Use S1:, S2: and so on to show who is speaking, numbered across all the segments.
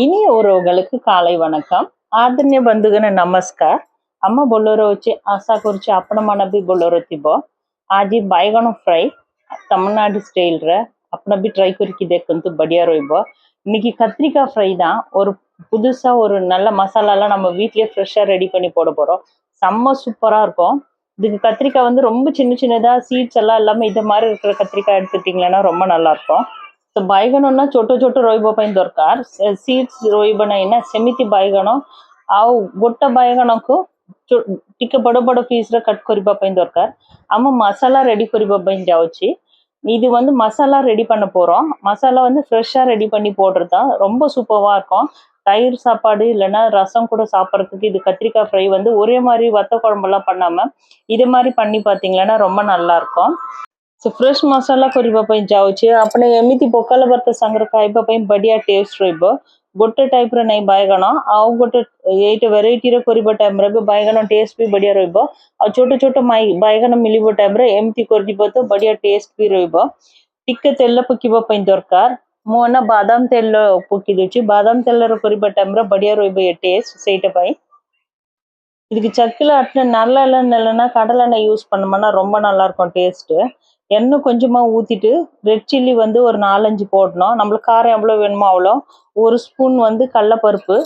S1: இனிய உறவுகளுக்கு காலை வணக்கம். ಆದನ್ಯ அம்மா பொல்லோரோ வச்சு ஆசா ಆಸಾ ಕುರಿಚಿ ಅಪ್ಪಣ பொல்லோரோ ಬೊಲ್ಲೋರೋತಿಬೋ ಆಜಿ ಬಾಯ್ಗಣ ஃப்ரை தமிழ்நாடு ஸ்டைல்ற அப்பனை போய் ட்ரை குறிக்கிதேக்குன்ட்டு படியாக ரோய்போ இன்னைக்கு கத்திரிக்காய் ஃப்ரை தான். ஒரு புதுசா ஒரு நல்ல மசாலாலாம் நம்ம வீட்லயே ஃப்ரெஷ்ஷாக ரெடி பண்ணி போட போறோம். செம்ம சூப்பரா இருக்கும். இதுக்கு கத்திரிக்காய் வந்து ரொம்ப சின்ன சின்னதா சீட்ஸ் எல்லாம் இல்லாம இது மாதிரி இருக்கிற கத்திரிக்காய் எடுத்துட்டிங்களன்னா ரொம்ப நல்லா இருக்கும். இருக்கும் ତ ବାଇଗଣ ନା ଛୋଟ ଛୋଟ ରହିବା ପାଇଁ ଦରକାର ସିଡ୍ସ ରହିବ ନାହିଁ ନା ସେମିତି ବାଇଗଣ ଆଉ ଗୋଟେ ବାଇଗଣକୁ ଚୋ- ଟିକେ ବଡ ବଡ piece ରେ கட் କରିବା ପାଇଁ ଦରକାର ଆମ மசாலா ரெடி କରିବା ପାଇଁ ଯାଉଛି இது வந்து மசாலா ரெடி பண்ண போறோம் மசாலா வந்து ஃப்ரெஷ்ஷாக ரெடி பண்ணி போடுறது தான் ரொம்ப சூப்பராக இருக்கும் தயிர் சாப்பாடு இல்லைன்னா ரசம் கூட சாப்பிட்றதுக்கு இது கத்திரிக்காய் ஃப்ரை வந்து ஒரே மாதிரி வத்த குழம்பெல்லாம் பண்ணாம இது மாதிரி பண்ணி பார்த்தீங்கன்னா ரொம்ப நல்லா இருக்கும் ସେ ଫ୍ରେଶ୍ ମସଲା କରିବା ପାଇଁ ଯାଉଛି ଆପଣ ଏମିତି ପକାଲ ଭର୍ତ୍ତା ସାଙ୍ଗରେ ଖାଇବା ପାଇଁ ବଢିଆ ଟେଷ୍ଟ ରହିବ ଗୋଟେ ଟାଇପ୍ର ନାହିଁ ବାଇଗଣ ଆଉ ଗୋଟେ ଏଇଟା ଭେରାଇଟିର କରିବା ଟାଇମ୍ରେ ବି ବାଇଗଣ ଟେଷ୍ଟ ବି ବଢିଆ ରହିବ ଆଉ ଛୋଟ ଛୋଟ ମାଇ ବାଇଗଣ ମିଳିବ ଟାଇମ୍ରେ ଏମିତି କରିବ ତ ବଢିଆ ଟେଷ୍ଟ ବି ରହିବ ଟିକେ ତେଲ ପକେଇବା ପାଇଁ ଦରକାର ମୁଁ ନା ବାଦାମ ତେଲ ପକେଇ ଦଉଛି ବାଦାମ ତେଲର କରିବା ଟାଇମ୍ରେ ବଢିଆ ରହିବ ଏ ଟେଷ୍ଟ ସେଇଟା ପାଇଁ இதுக்கு சக்கில் ஆட்டின நல்ல எண்ணெய் இல்லைன்னா கடலை எண்ணெய் யூஸ் பண்ணோம்னா ரொம்ப நல்லா இருக்கும் டேஸ்ட்டு எண்ணெய் கொஞ்சமாக ஊற்றிட்டு ரெட் சில்லி வந்து ஒரு நாலஞ்சு போடணும். நம்மளுக்கு காரம் எவ்வளோ வேணுமோ அவ்வளோ. ஒரு ஸ்பூன் வந்து கடலப்பருப்பு.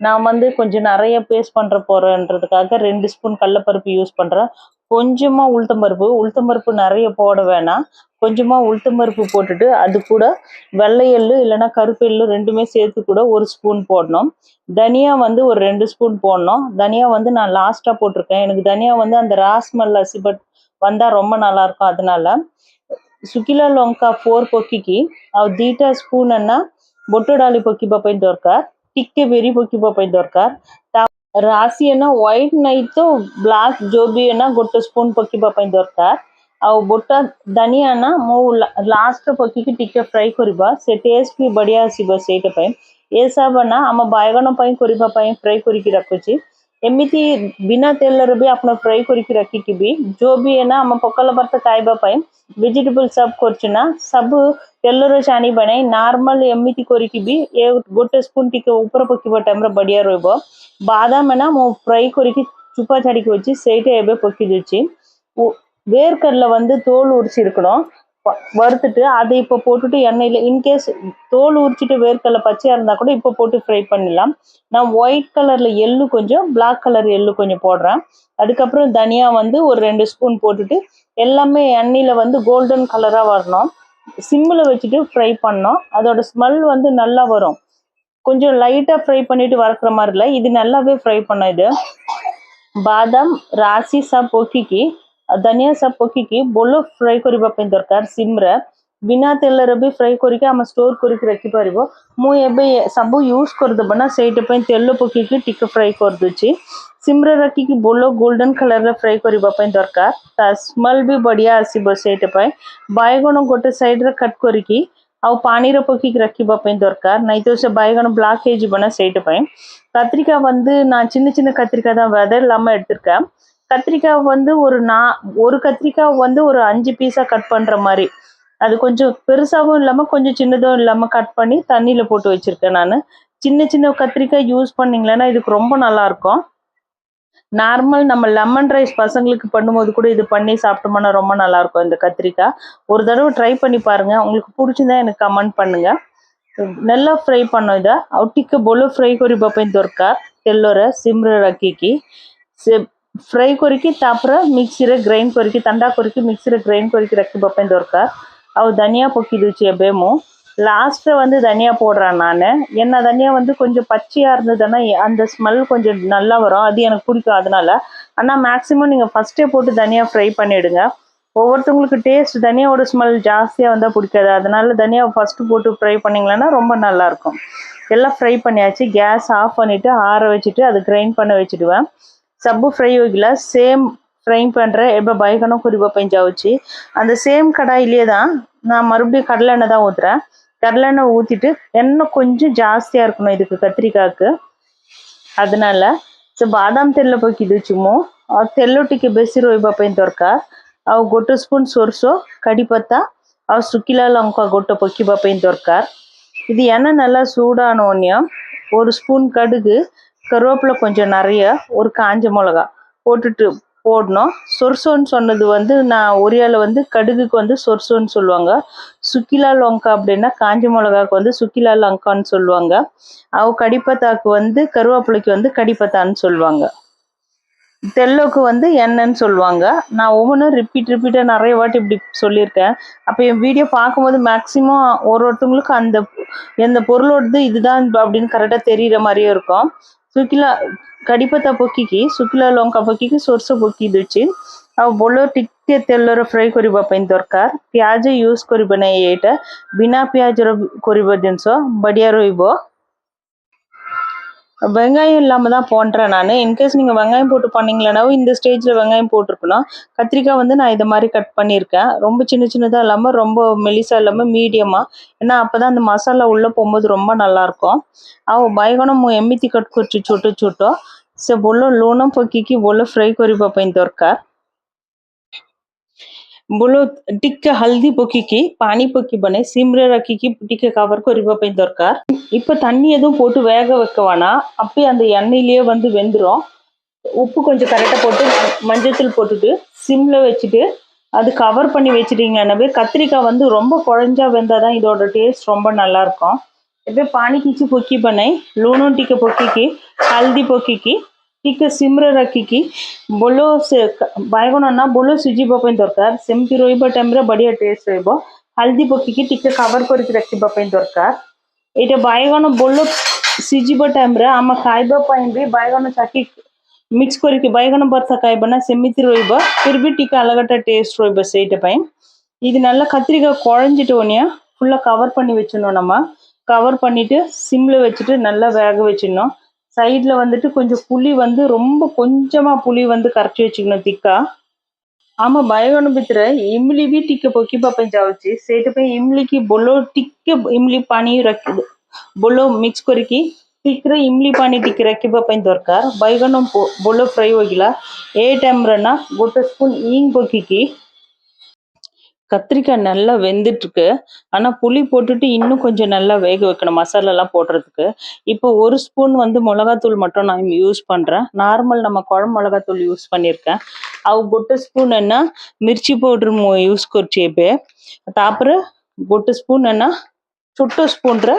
S1: நான் வந்து கொஞ்சம் நிறைய பேஸ்ட் பண்ணுற போகிறேன்றதுக்காக ரெண்டு ஸ்பூன் கடலப்பருப்பு யூஸ் பண்ணுறேன் கொஞ்சமாக உளுத்தம்பருப்பு உளுத்தம்பருப்பு நிறைய போட வேணாம். கொஞ்சமாக உளுத்தம்பருப்பு போட்டுட்டு அது கூட வெள்ளை எள்ளு இல்லைன்னா கருப்பு எள்ளு ரெண்டுமே சேர்த்து கூட ஒரு ஸ்பூன் போடணும். தனியா வந்து ஒரு ரெண்டு ஸ்பூன் போடணும். தனியா வந்து நான் லாஸ்ட்டாக போட்டிருக்கேன். எனக்கு தனியா வந்து அந்த ராஸ்மல் அசிபட் வந்தால் ரொம்ப நல்லா இருக்கும் அதனால ଶୁଖିଲା ଲଙ୍କା ଫୋର୍ ପକେଇକି ଆଉ ଦିଟା ସ୍ପୁନ୍ ନା ବୁଟ ଡାଲି ପକେଇବା ପାଇଁ ଦରକାର ଟିକେ ବେରି ପକେଇବା ପାଇଁ ଦରକାର ତା ରାଶି ନା ହ୍ୱାଇଟ୍ ନାଇଁ ତ ବ୍ଲାକ୍ ଯୋଉ ବି ନା ଗୋଟେ ସ୍ପୁନ୍ ପକେଇବା ପାଇଁ ଦରକାର ଆଉ ବୋଟା ଧନିଆ ନା ମୁଁ ଲାଷ୍ଟରେ ପକେଇକି ଟିକେ ଫ୍ରାଏ କରିବା ସେ ଟେଷ୍ଟ ବି ବଢ଼ିଆ ଆସିବ ସେଇଟା ପାଇଁ ଏସବୁ ନା ଆମ ବାଇଗଣ ପାଇଁ କରିବା ପାଇଁ ଫ୍ରାଏ କରିକି ରଖୁଛି ଏମିତି ବିନା ତେଲରେ ବି ଆପଣ ଫ୍ରାଏ କରିକି ରଖିକି ବି ଯୋଉ ବି ନା ଆମ ପଖାଳ ଭାତ ଖାଇବା ପାଇଁ ଭେଜିଟେବଲ ସବ୍ କରୁଛୁ ନା ସବୁ ତେଲରେ ଛାଣିବା ନାହିଁ ନର୍ମାଲ ଏମିତି କରିକି ବି ଏ ଗୋଟେ ସ୍ପୁନ୍ ଟିକେ ଉପରେ ପକେଇବା ଟାଇମ୍ରେ ବଢ଼ିଆ ରହିବ ବାଦାମ ନା ମୁଁ ଫ୍ରାଏ କରିକି ଚୁପା ଛାଡ଼ିକି ଅଛି ସେଇଟା ଏବେ ପକେଇ ଦଉଛି உ- வேர்க்கடலை வந்து தோல் உரிச்சு இருக்கணும் வ- வறுத்துட்டு அதை இப்போ போட்டுட்டு எண்ணெயில் இன்கேஸ் தோல் உரிச்சிட்டு வேர்க்கடலை பச்சையாக இருந்தால் கூட இப்போ போட்டு ஃப்ரை பண்ணிடலாம். நான் ஒயிட் கலரில் எள்ளு கொஞ்சம் பிளாக் கலர் எள்ளு கொஞ்சம் போடுறேன். அதுக்கப்புறம் தனியா வந்து ஒரு ரெண்டு ஸ்பூன் போட்டுட்டு எல்லாமே எண்ணெயில் வந்து கோல்டன் கலராக வரணும். சிம்மில் வச்சுட்டு ஃப்ரை பண்ணோம் அதோட ஸ்மெல் வந்து நல்லா வரும். கொஞ்சம் லைட்டாக ஃப்ரை பண்ணிட்டு வறுக்கிற மாதிரி இல்லை. இது நல்லாவே ஃப்ரை பண்ணோம் இது. பாதாம் ராசி சா பொக்கிக்கு ଧନିଆ ସବୁ ପକେଇକି ଭଲ ଫ୍ରାଏ କରିବା ପାଇଁ ଦରକାର ସିମ୍ରେ ବିନା ତେଲରେ ବି ଫ୍ରାଏ କରିକି ଆମେ ଷ୍ଟୋର କରିକି ରଖିପାରିବ ମୁଁ ଏବେ ସବୁ ୟୁଜ୍ କରିଦେବ ନା ସେଇଟା ପାଇଁ ତେଲ ପକେଇକି ଟିକେ ଫ୍ରାଏ କରିଦେଉଛି ସିମ୍ରେ ରଖିକି ଭଲ ଗୋଲ୍ଡେନ୍ କଲର୍ରେ ଫ୍ରାଏ କରିବା ପାଇଁ ଦରକାର ତା ସ୍ମେଲ୍ ବି ବଢ଼ିଆ ଆସିବ ସେଇଟା ପାଇଁ ବାଇଗଣ ଗୋଟେ ସାଇଡ଼୍ରେ କଟ୍ କରିକି ଆଉ ପାଣିରେ ପକେଇକି ରଖିବା ପାଇଁ ଦରକାର ନାଇଁ ତ ସେ ବାଇଗଣ ବ୍ଲାକ୍ ହେଇଯିବ ନା ସେଇଟା ପାଇଁ கத்திரிக்காய் வந்து நான் சின்ன சின்ன கத்திரிக்காய் தான் விதை இல்லாமல் எடுத்திருக்கேன் கத்திரிக்காய் வந்து ஒரு நா ஒரு கத்திரிக்காய் வந்து ஒரு அஞ்சு பீஸாக கட் பண்ணுற மாதிரி. அது கொஞ்சம் பெருசாகவும் இல்லாமல் கொஞ்சம் சின்னதும் இல்லாமல் கட் பண்ணி தண்ணியில் போட்டு வச்சுருக்கேன் நான். சின்ன சின்ன கத்திரிக்காய் யூஸ் பண்ணிங்களேன்னா இதுக்கு ரொம்ப நல்லாயிருக்கும் நார்மல் நம்ம லெமன் ரைஸ் பசங்களுக்கு பண்ணும்போது கூட இது பண்ணி சாப்பிட்டோம்னா ரொம்ப நல்லாயிருக்கும் இந்த கத்திரிக்காய். ஒரு தடவை ட்ரை பண்ணி பாருங்கள் உங்களுக்கு பிடிச்சிருந்தா எனக்கு கமெண்ட் பண்ணுங்கள் நல்லா ஃப்ரை பண்ணோம் இதை. అవుటికి బొలో ஃப்ரை కొరి బాపైన దొరకార్ తెల్లోర சிம்ரக்கிக்கு రకీకి ಫ್ರೈ ಕೊರಿಕಿ ತಾಪರ ಮಿಕ್ಸಿರೆ ಗ್ರೈಂಡ್ ಕೊರಿಕಿ ತಂಡಾ ಕೊರಿಕಿ ಮಿಕ್ಸಿರೆ ಗ್ರೈಂಡ್ ಕೊರಿಕಿ ರಕ್ಕಿ ಬಪ್ಪೆನ್ ದೊರ್ಕ ಅವು தனியா பொக்கிடுச்சு எப்பயுமோ லாஸ்ட்டை வந்து தனியா போடுறேன் நான் என்ன தனியா வந்து கொஞ்சம் பச்சையாக இருந்ததுன்னா அந்த ஸ்மெல் கொஞ்சம் நல்லா வரும் அது எனக்கு பிடிக்கும் அதனால ஆனால் மேக்ஸிமம் நீங்கள் ஃபஸ்ட்டே போட்டு தனியாக ஃப்ரை பண்ணிவிடுங்க ஒவ்வொருத்தவங்களுக்கு டேஸ்ட் தனியாவோட ஸ்மெல் ஜாஸ்தியாக வந்தால் பிடிக்காது. அதனால தனியாக ஃபஸ்ட்டு போட்டு ஃப்ரை பண்ணிங்களேன்னா ரொம்ப நல்லாயிருக்கும் எல்லாம் ஃப்ரை பண்ணியாச்சு. கேஸ் ஆஃப் பண்ணிவிட்டு ஆற வச்சுட்டு அது கிரைண்ட் பண்ண வச்சுடுவேன். சப்பு ஃப்ரை ఇలా சேம் ஃப்ரை பண்ணுறேன் எப்போ பயங்கரம் குறிப்பாக பெஞ்சாவுச்சு. அந்த சேம் கடாயிலேயே தான் நான் மறுபடியும் கடலெண்ணெய் தான் ஊற்றுறேன் கடலெண்ணெய் ஊற்றிட்டு எண்ணெய் கொஞ்சம் ஜாஸ்தியாக இருக்கணும் இதுக்கு கத்திரிக்காய்க்கு. அதனால ஸோ பாதாம் தெல்ல ಪಕ್ಕಿದ್ದು ಚಿಮ್ಮು அவள் ತೆಲ್ಲೊಟ್ಟಿಗೆ ಬೆಸಿರೋ ಇಬ್ಬಪ್ಪ ಏನು ತೊರ್ಕ ಅವು ಗೊಟ್ಟು ಸ್ಪೂನ್ ಸೊರ್ಸೋ ಕಡಿಪತ್ತ ಅವು ಸುಕ್ಕಿಲ ಲಂಕ ಗೊಟ್ಟು ಪಕ್ಕಿ ಬಪ್ಪ இது ತೊರ್ಕ நல்லா சூடான சூடானோன்னே ஒரு ஸ்பூன் கடுகு கருவேப்பிலை கொஞ்சம் நிறைய ஒரு காஞ்ச மிளகா போட்டுட்டு போடணும். சொர்சோன்னு சொன்னது வந்து நான் ஒரியாவில் வந்து கடுகுக்கு வந்து சொர்சோன்னு சொல்லுவாங்க. சுக்கிலா லொங்கா அப்படின்னா காஞ்ச மிளகாக்கு வந்து சுக்கிலா லங்கான்னு சொல்லுவாங்க. அவ கடிப்பத்தாக்கு வந்து கருவேப்பிலைக்கு வந்து கடிப்பத்தான்னு சொல்லுவாங்க. தெல்லோக்கு வந்து என்னன்னு சொல்லுவாங்க. நான் ஒவ்வொன்றும் ரிப்பீட் ரிப்பீட்டாக நிறைய வாட்டி இப்படி சொல்லியிருக்கேன். அப்போ என் வீடியோ பார்க்கும்போது மேக்ஸிமம் ஒரு ஒருத்தவங்களுக்கு அந்த எந்த பொருளோடது இதுதான் அப்படின்னு கரெக்டாக தெரிகிற மாதிரியும் இருக்கும். ଶୁଖିଲା କାଡ଼ି ପତା ପକେଇକି ଶୁଖିଲା ଲଙ୍କା ପକେଇକି ସୋରିଷ ପକେଇ ଦେଉଛି ଆଉ ଭଲ ଟିକେ ତେଲରେ ଫ୍ରାଏ କରିବା ପାଇଁ ଦରକାର ପିଆଜ ୟୁଜ୍ କରିବ ନାହିଁ ଏଇଟା ବିନା ପିଆଜର କରିବା ଜିନିଷ ବଢ଼ିଆ ରହିବ வெங்காயம் இல்லாமல் தான் போன்றேன் நான். இன்கேஸ் நீங்கள் வெங்காயம் போட்டு பண்ணிங்களேனாவும் இந்த ஸ்டேஜில் வெங்காயம் போட்டிருக்கணும். கத்திரிக்காய் வந்து நான் இதை மாதிரி கட் பண்ணியிருக்கேன். ரொம்ப சின்ன சின்னதாக இல்லாமல் ரொம்ப மெலிசாக இல்லாமல் மீடியமாக ஏன்னா அப்போ தான் அந்த மசாலா உள்ளே போகும்போது ரொம்ப நல்லாயிருக்கும் ஆவோ பயகனம் ఎమ్మితి కట్టుకొచ్చి చుట్టూ చుట్టూ సో బొల్లో లోనం పొక్కికి బొల్లో ఫ్రై కొరి పాప ఇంతవరకు ପାଇଁ ଦରକାର ଭଲ ଟିକେ ହଳଦୀ ପକେଇକି ପାଣି ପକେଇବନି சிம்ல ரக்கிக்கு ଟିକେ கவர் କରିବା ପାଇଁ ଦରକାର இப்போ தண்ணி எதுவும் போட்டு வேக வைக்க வேணாம் அப்படியே அந்த எண்ணெயிலேயே வந்து வெந்துடும் உப்பு கொஞ்சம் கரெக்டாக போட்டு மஞ்சத்தூள் போட்டுட்டு சிம்ல வச்சுட்டு அது கவர் பண்ணி வச்சுட்டீங்கன்னாவே கத்திரிக்காய் வந்து ரொம்ப குழஞ்சா வெந்தால் தான் இதோட டேஸ்ட் ரொம்ப நல்லாயிருக்கும் ଏବେ ପାଣି କିଛି ପକେଇବ ନାହିଁ ଲୁଣ ଟିକେ ପକେଇକି ହଳଦୀ ପକେଇକି ଟିକେ ସିମ୍ରେ ରଖିକି ବୋଲ ସେ ବାଇଗଣ ନା ବୋଲ ସିଝିବା ପାଇଁ ଦରକାର ସେମିତି ରହିବା ଟାଇମ୍ରେ ବଢ଼ିଆ ଟେଷ୍ଟ ରହିବ ହଳଦୀ ପକେଇକି ଟିକେ କଭର୍ କରିକି ରଖିବା ପାଇଁ ଦରକାର ଏଇଟା ବାଇଗଣ ବୋଲ ସିଝିବା ଟାଇମ୍ରେ ଆମେ ଖାଇବା ପାଇଁ ବି ବାଇଗଣ ଚାକି ମିକ୍ସ କରିକି ବାଇଗଣ ଭର୍ତ୍ତା ଖାଇବା ନା ସେମିତି ରହିବ ଫିର୍ ବି ଟିକେ ଅଲଗାଟା ଟେଷ୍ଟ ରହିବ ସେଇଟା ପାଇଁ இது நல்லா கத்திரிக்காய் குழஞ்சிட்டோன்னே ஃபுல்லாக கவர் பண்ணி வச்சிடணும் நம்ம கவர் பண்ணிவிட்டு சிம்மில் வச்சுட்டு நல்லா வேக வச்சிடணும் சைடில் வந்துட்டு கொஞ்சம் புளி வந்து ரொம்ப கொஞ்சமாக புளி வந்து கரைச்சி வச்சுக்கணும் திக்கா ஆமாம் బయోనబిత్ర ఇమ్లి బి టిక్క పొక్కి పపించవచ్చు సేటిపై ఇమ్లికి బొలో టిక్క ఇమ్లి పాని రక్కి బొలో మిక్స్ కొరికి టిక్ర ఇమ్లి పాని టిక్కి రక్కి పపించ దొరకార్ బైగనం బొలో ఫ్రై ಹೋಗಿಲ್ಲ ఏ ಟೈಮ್ರನ್ನ ಗೊಟ್ಟ ಸ್ಪೂನ್ ಹಿಂಗ್ ಬೊಕ್ಕಿಕ್ಕಿ கத்திரிக்காய் நல்லா வெந்துட்டு இருக்கு ஆனால் புளி போட்டுட்டு இன்னும் கொஞ்சம் நல்லா வேக வைக்கணும் மசாலாலாம் போடுறதுக்கு. இப்போ ஒரு ஸ்பூன் வந்து மிளகாத்தூள் மட்டும் நான் யூஸ் பண்ணுறேன் நார்மல் நம்ம குழம்பு மிளகாத்தூள் யூஸ் பண்ணியிருக்கேன். ಅವು ಗೊಟ್ಟು ஸ்பூன் என்ன மிர்ச்சி ಪೌಡ್ರ್ யூஸ் ಕೊರ್ಚೇಪೆ ತಾಪರ ಗೊಟ್ಟು ஸ்பூன் என்ன சுட்டு ஸ்பூன்ற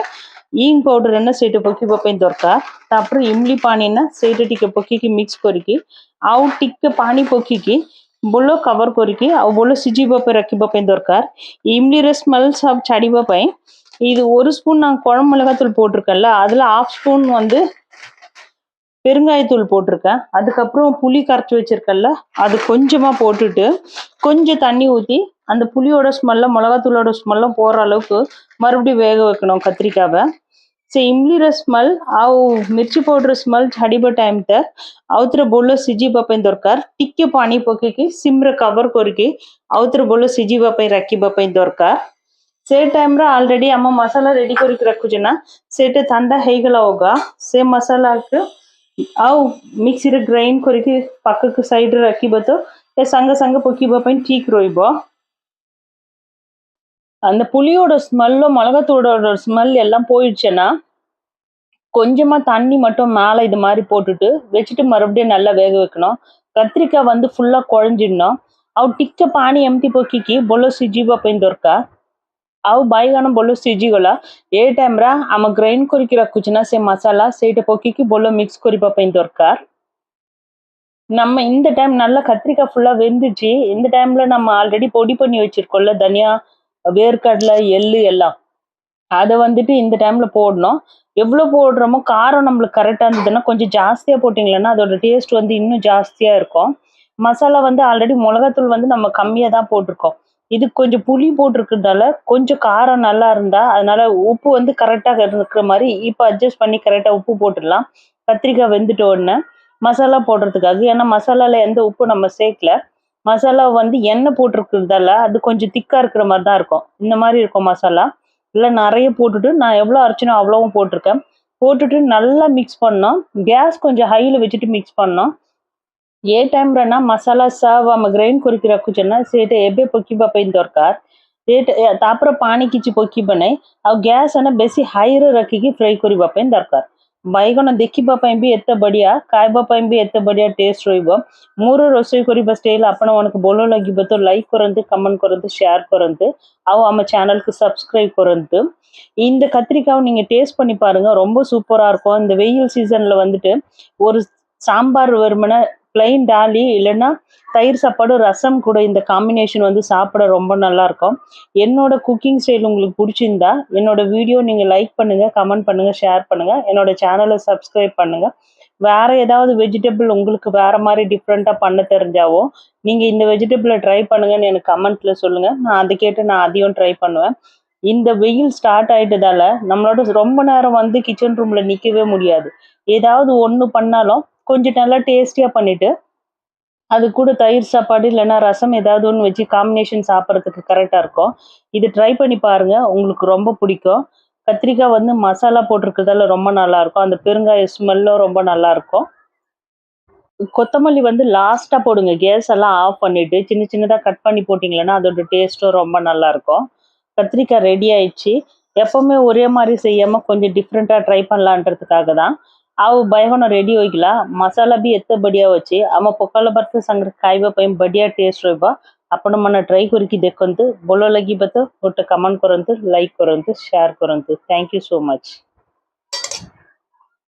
S1: ஈங் பவுடர் என்ன ಅನ್ನ பொக்கி ಪೊಕ್ಕಿ ಪಪ್ಪೈನ್ ದೊರಕ இம்லி ಇಮ್ಲಿ ಪಾಣಿನ ಸೇಟು ಟಿಕ್ಕ ಪೊಕ್ಕಿಗೆ ಮಿಕ್ಸ್ ಕೊರಿಕಿ ಅವು ಟಿಕ್ಕ ಪಾಣಿ ಪೊಕ್ಕಿಗೆ ବୋଲ କଭର କରିକି ଆଉ ବୋଲ ସିଝିବା ପାଇଁ ରଖିବା ପାଇଁ ଦରକାର இம்லிற ஸ்மெல் சாப் ଛାଡ଼ିବା ପାଇଁ இது ஒரு ஸ்பூன் நான் குழம்பு மிளகாத்தூள் போட்டிருக்கேன்ல அதில் ஆஃப் ஸ்பூன் வந்து பெருங்காயத்தூள் போட்டிருக்கேன் அதுக்கப்புறம் புளி கரைச்சி வச்சிருக்கேன்ல அது கொஞ்சமாக போட்டுட்டு கொஞ்சம் தண்ணி ஊற்றி அந்த புளியோட ஸ்மெல்ல மிளகாத்தூளோட ஸ்மெல்லும் போகிற அளவுக்கு மறுபடியும் வேக வைக்கணும் கத்திரிக்காவை ସେ ଇମଲିର ସ୍ମେଲ୍ ଆଉ ମିର୍ଚି ପାଉଡ଼ର ସ୍ମେଲ୍ ଛାଡ଼ିବା ଟାଇମ୍ ତକ୍ ଆଉଥରେ ବୋଲ ସିଝିବା ପାଇଁ ଦରକାର ଟିକେ ପାଣି ପକେଇକି ସିମ୍ରେ କଭର୍ କରିକି ଆଉଥରେ ବୋଲ ସିଝିବା ପାଇଁ ରଖିବା ପାଇଁ ଦରକାର ସେ ଟାଇମ୍ରେ ଅଲରେଡ଼ି ଆମ ମସଲା ରେଡ଼ି କରିକି ରଖୁଛେ ନା ସେଇଟା ଥଣ୍ଡା ହେଇଗଲା ହୋଗା ସେ ମସଲାକୁ ଆଉ ମିକ୍ସିରେ ଗ୍ରାଇଣ୍ଡ କରିକି ପାଖକୁ ସାଇଡ଼୍ରେ ରଖିବ ତ ଏ ସାଙ୍ଗେ ସାଙ୍ଗେ ପକେଇବା ପାଇଁ ଠିକ୍ ରହିବ அந்த புளியோட ஸ்மெல்லும் மிளகாத்தூளோட ஸ்மெல் எல்லாம் போயிடுச்சுன்னா கொஞ்சமாக தண்ணி மட்டும் மேலே இது மாதிரி போட்டுட்டு வச்சுட்டு மறுபடியும் நல்லா வேக வைக்கணும். கத்திரிக்காய் வந்து ஃபுல்லாக குழஞ்சிடணும். అవు டிக்க பானி ఎమ్తి பொக்கிக்கு பொல்லோ సిజిబ போய் దొరక అవు బాయిగానం பொல்லோ సిజిగల ஏ டைம்ரா ఆమె గ్రైండ్ కొరికి குச்சினா సే மசாலா సేట பொக்கிக்கு பொல்லோ மிக்ஸ் குறிப்பா పోయిన దొరకార్ நம்ம இந்த டைம் நல்லா கத்திரிக்காய் ஃபுல்லாக வெந்துச்சு. இந்த டைமில் நம்ம ஆல்ரெடி பொடி பண்ணி வச்சுருக்கோம்ல தனியா வேர்க்கடலை எள்ளு எல்லாம். அதை வந்துட்டு இந்த டைம்ல போடணும். எவ்வளோ போடுறோமோ காரம் நம்மளுக்கு கரெக்டாக இருந்ததுன்னா கொஞ்சம் ஜாஸ்தியாக போட்டிங்களேன்னா அதோட டேஸ்ட் வந்து இன்னும் ஜாஸ்தியாக இருக்கும். மசாலா வந்து ஆல்ரெடி மிளகாத்தூள் வந்து நம்ம கம்மியாக தான் போட்டிருக்கோம். இது கொஞ்சம் புளி போட்டிருக்கிறதால கொஞ்சம் காரம் நல்லா இருந்தா அதனால உப்பு வந்து கரெக்டாக இருக்கிற மாதிரி இப்போ அட்ஜஸ்ட் பண்ணி கரெக்டாக உப்பு போட்டுடலாம். கத்திரிக்காய் வெந்துட்ட உடனே மசாலா போடுறதுக்காக. ஏன்னா மசாலாவில் எந்த உப்பு நம்ம சேர்க்கல. மசாலா வந்து எண்ணெய் போட்டிருக்கிறதால அது கொஞ்சம் திக்காக இருக்கிற மாதிரி தான் இருக்கும். இந்த மாதிரி இருக்கும் மசாலா. இல்லை நிறைய போட்டுட்டு நான் எவ்வளோ அரைச்சினோ அவ்வளோவும் போட்டிருக்கேன். போட்டுட்டு நல்லா மிக்ஸ் பண்ணோம். கேஸ் கொஞ்சம் ஹையில் வச்சுட்டு மிக்ஸ் பண்ணோம். ஏ టైంలోనా மசாலா సబ్ ఆమె గ్రైండ్ కొరికి రక్కుచున్న సేట ఎబ్బే పొక్కిబ పైన దొరకార్ ఏట తాపర పాణి కిచి పొక్కిబనే ఆ గ్యాస్ అన్న బెసి హైర రక్కికి ఫ్రై కొరిబ పైన దొరకార్ ବାଇଗଣ ଦେଖିବା ପାଇଁ ବି ଏତେ ବଢ଼ିଆ ଖାଇବା ପାଇଁ ବି ଏତେ ବଢ଼ିଆ ଟେଷ୍ଟ ରହିବ ମୋର ରୋଷେଇ କରିବା ଷ୍ଟାଇଲ୍ ଆପଣମାନଙ୍କୁ ଭଲ ଲାଗିବ ତ ଲାଇକ୍ କରନ୍ତୁ କମେଣ୍ଟ କରନ୍ତୁ ସେୟାର କରନ୍ତୁ ଆଉ ଆମ ଚ୍ୟାନେଲ୍କୁ ସବସ୍କ୍ରାଇବ୍ କରନ୍ତୁ இந்த கத்திரிக்காவை நீங்கள் டேஸ்ட் பண்ணி பாருங்கள் ரொம்ப சூப்பராக இருக்கும் இந்த வெயில் சீசனில் வந்துட்டு ஒரு சாம்பார் வெறுமனை பிளைன் டாலி இல்லைன்னா தயிர் சாப்பாடு ரசம் கூட இந்த காம்பினேஷன் வந்து சாப்பிட ரொம்ப நல்லாயிருக்கும். என்னோட குக்கிங் ஸ்டைல் உங்களுக்கு பிடிச்சிருந்தா என்னோட வீடியோ நீங்கள் லைக் பண்ணுங்கள் கமெண்ட் பண்ணுங்கள் ஷேர் பண்ணுங்கள் என்னோட சேனலை சப்ஸ்கிரைப் பண்ணுங்கள் வேறு ஏதாவது வெஜிடபிள் உங்களுக்கு வேறு மாதிரி டிஃப்ரெண்ட்டாக பண்ண தெரிஞ்சாவோ நீங்கள் இந்த வெஜிடபிளை ட்ரை பண்ணுங்கன்னு எனக்கு கமெண்ட்டில் சொல்லுங்கள் நான் அதை கேட்டு நான் அதையும் ட்ரை பண்ணுவேன். இந்த வெயில் ஸ்டார்ட் ஆயிட்டதால நம்மளோட ரொம்ப நேரம் வந்து கிச்சன் ரூமில் நிற்கவே முடியாது. ஏதாவது ஒன்று பண்ணாலும் கொஞ்சம் நல்லா டேஸ்டியா பண்ணிட்டு அது கூட தயிர் சாப்பாடு இல்லைன்னா ரசம் ஏதாவது ஒன்று வச்சு காம்பினேஷன் சாப்பிட்றதுக்கு கரெக்டாக இருக்கும். இது ட்ரை பண்ணி பாருங்க உங்களுக்கு ரொம்ப பிடிக்கும். கத்திரிக்காய் வந்து மசாலா போட்டிருக்கிறதால ரொம்ப நல்லா இருக்கும். அந்த பெருங்காய ஸ்மெல்லும் ரொம்ப நல்லா இருக்கும். கொத்தமல்லி வந்து லாஸ்ட்டாக போடுங்க. கேஸ் எல்லாம் ஆஃப் பண்ணிட்டு சின்ன சின்னதாக கட் பண்ணி போட்டிங்களன்னா அதோட டேஸ்ட்டும் ரொம்ப நல்லா இருக்கும். கத்திரிக்காய் ரெடி ஆயிடுச்சு. எப்போவுமே ஒரே மாதிரி செய்யாமல் கொஞ்சம் டிஃப்ரெண்ட்டாக ட்ரை பண்ணலான்றதுக்காக தான். ଆଉ ବାଇଗଣ ରେଡି ହୋଇଗଲା ମସଲା ବି ଏତେ ବଢିଆ ଅଛି ଆମ ପଖାଳ ଭାତ ସାଙ୍ଗରେ ଖାଇବା ପାଇଁ ବଢିଆ ଟେଷ୍ଟ ରହିବ ଆପଣମାନେ ଟ୍ରାଇ କରିକି ଦେଖନ୍ତୁ ଭଲ ଲାଗିବ ତ ଗୋଟେ କମେଣ୍ଟ କରନ୍ତୁ ଲାଇକ୍ କରନ୍ତୁ ସେୟାର କରନ୍ତୁ ଥ୍ୟାଙ୍କ ୟୁ ସୋ ମଚ୍